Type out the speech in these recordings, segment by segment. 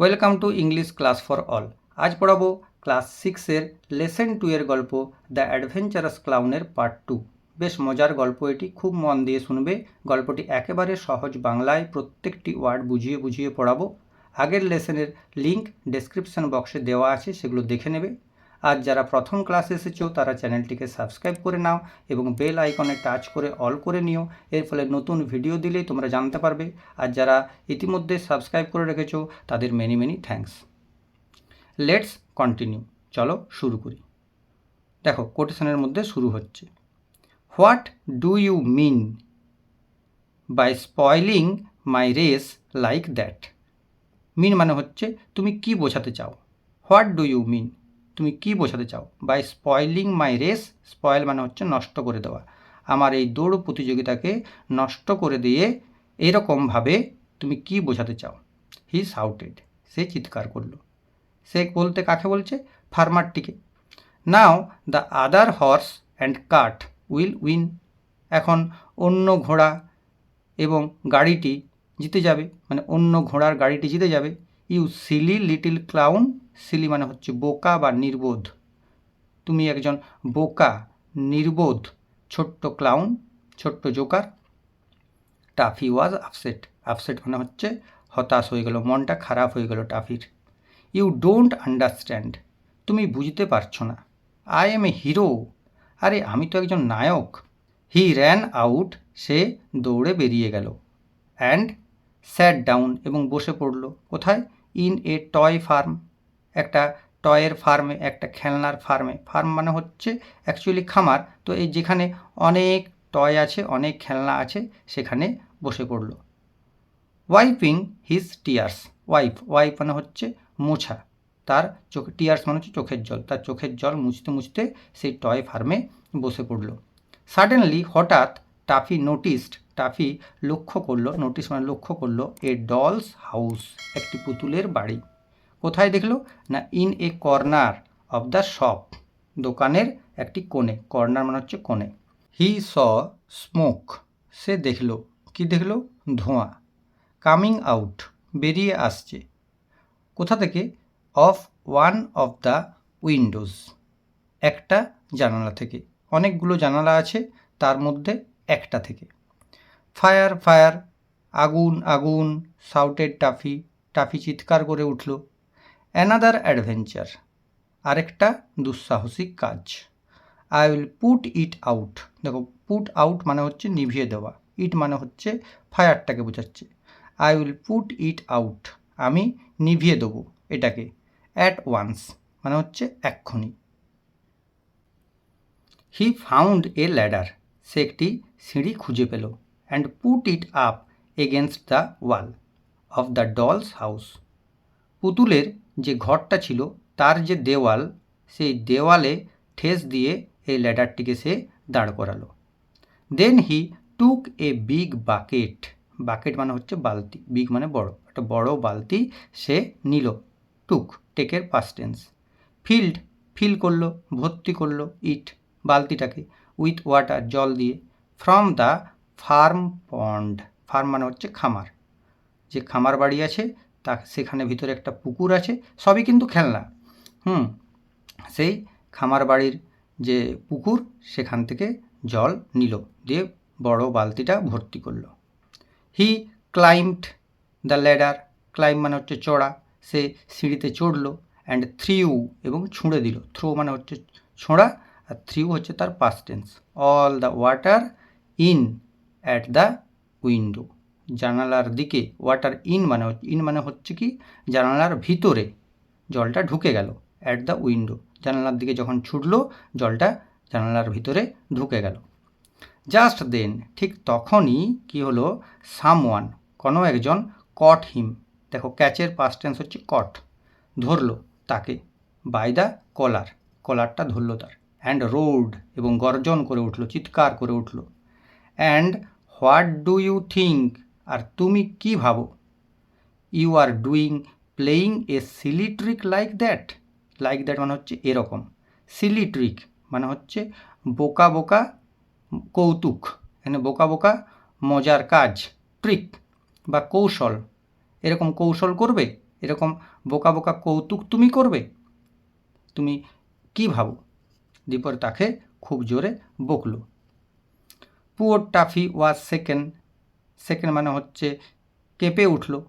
Welcome to English class for all. আজ পড়াবো class সিক্সের লেসেন টু এর গল্প দ্য অ্যাডভেঞ্চারাস ক্লাউনের পার্ট টু। বেশ মজার গল্প এটি, খুব মন দিয়ে শুনবে। গল্পটি একেবারে সহজ বাংলায় প্রত্যেকটি ওয়ার্ড বুঝিয়ে বুঝিয়ে পড়াবো। আগের লেসেনের লিঙ্ক ডেসক্রিপশন বক্সে দেওয়া আছে, সেগুলো দেখে নেবে। আর যারা প্রথম ক্লাস এসেছ, তারা চ্যানেলটিকে সাবস্ক্রাইব করে নাও এবং বেল আইকনে টাচ করে অল করে নিও। এর ফলে নতুন ভিডিও দিলেই তোমরা জানতে পারবে। আর যারা ইতিমধ্যে সাবস্ক্রাইব করে রেখেছো, তাদের many many thanks let's continue চলো শুরু করি। দেখো কোটেশনের মধ্যে শুরু হচ্ছে। What do you mean by spoiling my race like that mean মানে হচ্ছে, তুমি কি বোঝাতে চাও? হোয়াট ডু ইউ মিন তুমি কি বোঝাতে চাও? By spoiling my race spoil মানে হচ্ছে নষ্ট করে দেওয়া। আমার এই দৌড় প্রতিযোগিতাকে নষ্ট করে দিয়ে এরকমভাবে তুমি কি বোঝাতে চাও? হি সাউটেড সে চিৎকার করল। সে বলতে কাকে বলছে? ফার্মারটিকে। Now the other horse and cart will win এখন অন্য ঘোড়া এবং গাড়িটি জিতে যাবে। মানে অন্য ঘোড়ার গাড়িটি জিতে যাবে। You silly little clown, silly মানে হচ্ছে বোকা বা নির্বোধ। তুমি একজন বোকা, নির্বোধ, ছোট্ট ক্লাউন, ছোট্ট joker. Taffy was upset. Upset মানে হচ্ছে হতাশ হয়ে গেল, মনটা খারাপ হয়ে গেল টাফির। You don't understand. তুমি বুঝতে পারছ না। I am a hero. আরে, আমি তো একজন নায়ক। হি র্যান আউট, সে দৌড়ে বেরিয়ে গেল। অ্যান্ড স্যাট ডাউন এবং বসে পড়ল। কোথায়? ইন এ টয় ফার্ম, একটা টয়ের ফার্মে, একটা খেলনার ফার্মে। ফার্ম মানে হচ্ছে অ্যাকচুয়ালি খামার। তো এই যেখানে অনেক টয় আছে, অনেক খেলনা আছে, সেখানে বসে পড়ল। Wiping his tears wipe wipe মানে হচ্ছে মোছা। তার চোখে টিয়ার্স মানে হচ্ছে চোখের জল। তার চোখের জল মুছতে মুছতে সেই টয় ফার্মে বসে পড়ল। সাডেনলি হঠাৎ টাফি নোটিসড টাফি লক্ষ্য করল নোটিস মানে লক্ষ্য করল এ ডলস হাউস একটি পুতুলের বাড়ি। কোথায় দেখল? না in a corner of the shop দোকানের একটি কোণে কর্নার মানে হচ্ছে কোণে। হি স স্মোক সে দেখল। কি দেখল? ধোঁয়া। কামিং আউট বেরিয়ে আসছে। কোথা থেকে? Of one of the windows একটা জানালা থেকে। অনেকগুলো জানালা আছে, তার মধ্যে একটা থেকে। ফায়ার ফায়ার, আগুন আগুন সাউটেড টাফি টাফি চিৎকার করে উঠল। অ্যানাদার অ্যাডভেঞ্চার আরেকটা দুঃসাহসিক কাজ। I will put it out দেখো পুট আউট মানে হচ্ছে নিভিয়ে দেওয়া। ইট মানে হচ্ছে ফায়ারটাকে বোঝাচ্ছে। I will put it out আমি নিভিয়ে দেবো এটাকে। অ্যাট ওয়ান্স মানে হচ্ছে এক্ষুনি। হি ফাউন্ড এ ল্যাডার সে একটি সিঁড়ি খুঁজে পেল। And put it up against the wall of the doll's house পুতুলের যে ঘরটা ছিল, তার যে দেওয়াল, সেই দেওয়ালে ঠেস দিয়ে এই ল্যাডারটিকে সে দাঁড় করালো। Then he took a big bucket bucket মানে হচ্ছে বালতি বিগ মানে বড়, একটা বড় বালতি সে নিল টুক টেকের পাস্ট টেন্স ফিল্ড ফিল করল, ভর্তি করল ইট বালতিটাকে উইথ ওয়াটার জল দিয়ে from the farm pond, farm মানে হচ্ছে খামার। যে খামার বাড়ি আছে, তা সেখানে ভিতরে একটা পুকুর আছে, সবই কিন্তু খেলনা। হুম, সেই খামার বাড়ির যে পুকুর, সেখান থেকে জল নিল, দিয়ে বড় বালতিটা ভর্তি করল। He climbed the ladder climb মানে হচ্ছে চড়া। সে সিঁড়িতে চড়লো অ্যান্ড থ্রিউ এবং ছুঁড়ে দিল। থ্রো মানে হচ্ছে ছোঁড়া, আর থ্রিউ হচ্ছে তার past tense all the water in at the window জানালার দিকে ওয়াটার ইন মানে ইন মানে হচ্ছে কি? জানালার ভিতরে জলটা ঢুকে গেল অ্যাট দ্য উইন্ডো জানালার দিকে যখন ছুটলো, জলটা জানালার ভিতরে ঢুকে গেল। জাস্ট দেন ঠিক তখনই কি হলো? সামওয়ান কোনো একজন কট হিম দেখো ক্যাচের পাস্ট টেন্স হচ্ছে কট ধরলো তাকে বাই দ্য কলার কলারটা ধরলো তার। অ্যান্ড রোড এবং গর্জন করে উঠল, চিৎকার করে উঠল। And what do you think আর তুমি কি ভাবো? You are doing playing a silly trick like that like that মানে হচ্ছে এরকম। সিলি ট্রিক মানে হচ্ছে বোকা বোকা কৌতুক। এখানে বোকা বোকা মজার কাজ ট্রিক বা কৌশল। এরকম কৌশল করবে? এরকম বোকা বোকা কৌতুক তুমি করবে? তুমি কি ভাবো? দীপর তাকে খুব জোরে বকলো। Poor Taffy was second second মানে হচ্ছে কেঁপে উঠল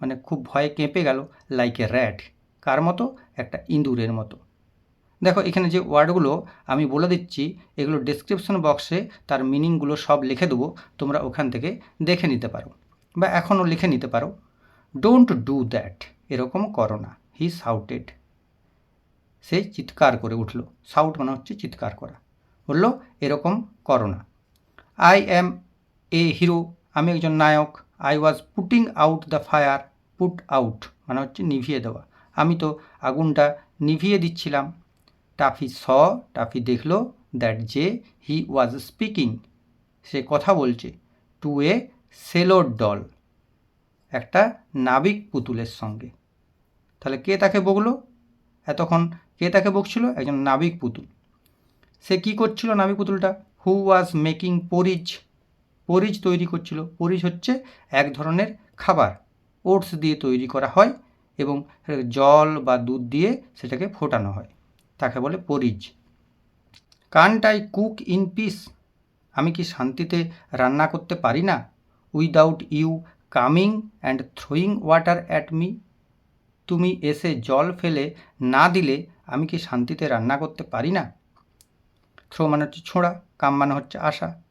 মানে খুব ভয়ে কেঁপে গেল লাইক এ র্যাট কার মতো? একটা ইঁদুরের মতো। দেখো, এখানে যে ওয়ার্ডগুলো আমি বলে দিচ্ছি, এগুলো ডেসক্রিপশন বক্সে তার মিনিংগুলো সব লিখে দেবো, তোমরা ওখান থেকে দেখে নিতে পারো বা এখনও লিখে নিতে পারো। ডোন্ট ডু দ্যাট এরকম করো না। হি সাউটেড সে চিৎকার করে উঠল। সাউট মানে হচ্ছে চিৎকার করা। বলল, এরকম করো না। আই অ্যাম এ হিরো আমি একজন নায়ক। I was putting out the fire put out মানে হচ্ছে নিভিয়ে দেওয়া। আমি তো আগুনটা নিভিয়ে দিচ্ছিলাম। টাফি স, টাফি দেখল দ্যাট যে হি ওয়াজ স্পিকিং সে কথা বলছে টু এ সেলোর ডল একটা নাবিক পুতুলের সঙ্গে। তাহলে কে তাকে বকলো? এতক্ষণ কে তাকে বকছিল? একজন নাবিক পুতুল। সে কি করছিল নাবিক পুতুলটা? Who was making porridge porridge তৈরি করছিল। পরিজ হচ্ছে এক ধরনের খাবার। ওটস দিয়ে তৈরি করা হয় এবং জল বা দুধ দিয়ে সেটাকে ফোটানো হয়। তাকে বলে porridge can't I cook in peace আমি কি শান্তিতে রান্না করতে পারি না? Without you coming and throwing water at me তুমি এসে জল ফেলে না দিলে আমি কি শান্তিতে রান্না করতে পারি না? থ্রো মানে হচ্ছে ছোঁড়া, কাম মানে হচ্ছে আশা।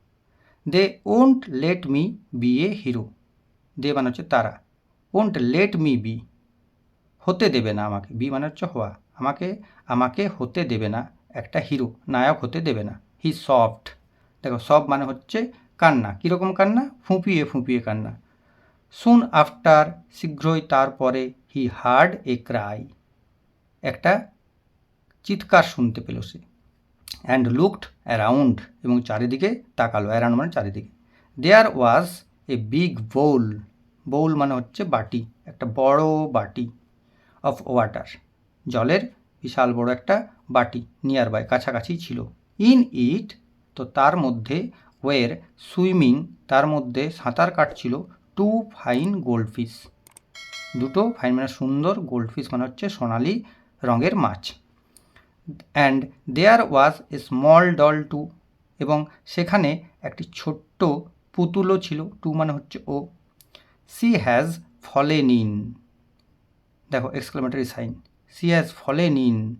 They won't let me be a hero. They মানে হচ্ছে তারা। Won't let me be. হতে দেবে না আমাকে। বি মানে হচ্ছে হওয়া। আমাকে আমাকে হতে দেবে না একটা হিরো। নায়ক হতে দেবে না। He sobbed. দেখো সব মানে হচ্ছে কান্না। কীরকম কান্না? ফুঁপিয়ে ফুঁপিয়ে কান্না। সুন আফটার, শীঘ্রই তারপরে হি হার্ড এ ক্রাই। একটা চিৎকার শুনতে পেল সে। অ্যান্ড লুকড অ্যারাউন্ড এবং চারিদিকে তাকালো অ্যারাউন্ড মানে চারিদিকে। দেয়ার ওয়াজ এ বিগ বোল বোল মানে হচ্ছে বাটি, একটা বড় বাটি অফ ওয়াটার জলের বিশাল বড় একটা বাটি নিয়ার বাই কাছাকাছি ছিল। ইন ইট তো তার মধ্যে ওয়ের সুইমিং তার মধ্যে সাঁতার কাটছিল টু ফাইন গোল্ডফিশ দুটো ফাইন মানে সুন্দর গোল্ডফিশ মানে হচ্ছে সোনালি রঙের মাছ। And there was a small doll too এবং সেখানে একটি ছোট্ট পুতুলও ছিল, টু মানে হচ্ছে ও। সি হ্যাজ ফলেন ইন দেখো exclamatory sign she has fallen in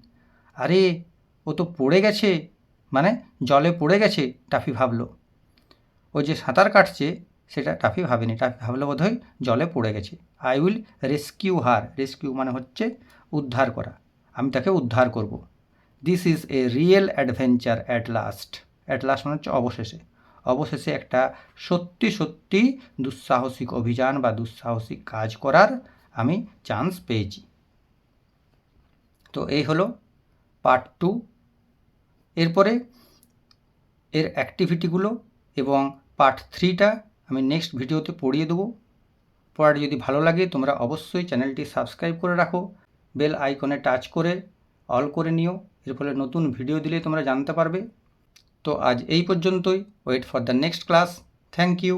আরে, ও তো পড়ে গেছে। মানে জলে পড়ে গেছে, টাফি ভাবলো। ও যে সাঁতার কাটছে, সেটা টাফি ভাবেনি। টাফি ভাবলো বোধ হয় জলে পড়ে গেছে। I will rescue her rescue মানে হচ্ছে উদ্ধার করা। আমি তাকে উদ্ধার করব। This is a real adventure at last at last মানে হচ্ছে অবশেষে। অবশেষে একটা সত্যি সত্যি দুঃসাহসিক অভিযান বা দুঃসাহসিক কাজ করার আমি চান্স পেয়েছি। তো এই হলো পার্ট টু এরপরে এর অ্যাক্টিভিটিগুলো এবং পার্ট থ্রিটা আমি নেক্সট ভিডিওতে পড়িয়ে দেবো। পড়াটি যদি ভালো লাগে তোমরা অবশ্যই চ্যানেলটি সাবস্ক্রাইব করে রাখো। বেল আইকনে টাচ করে অল করে নিও। এর ফলে নতুন ভিডিও দিলে তোমরা জানতে পারবে। তো আজ এই পর্যন্তই। Wait for the next class thank you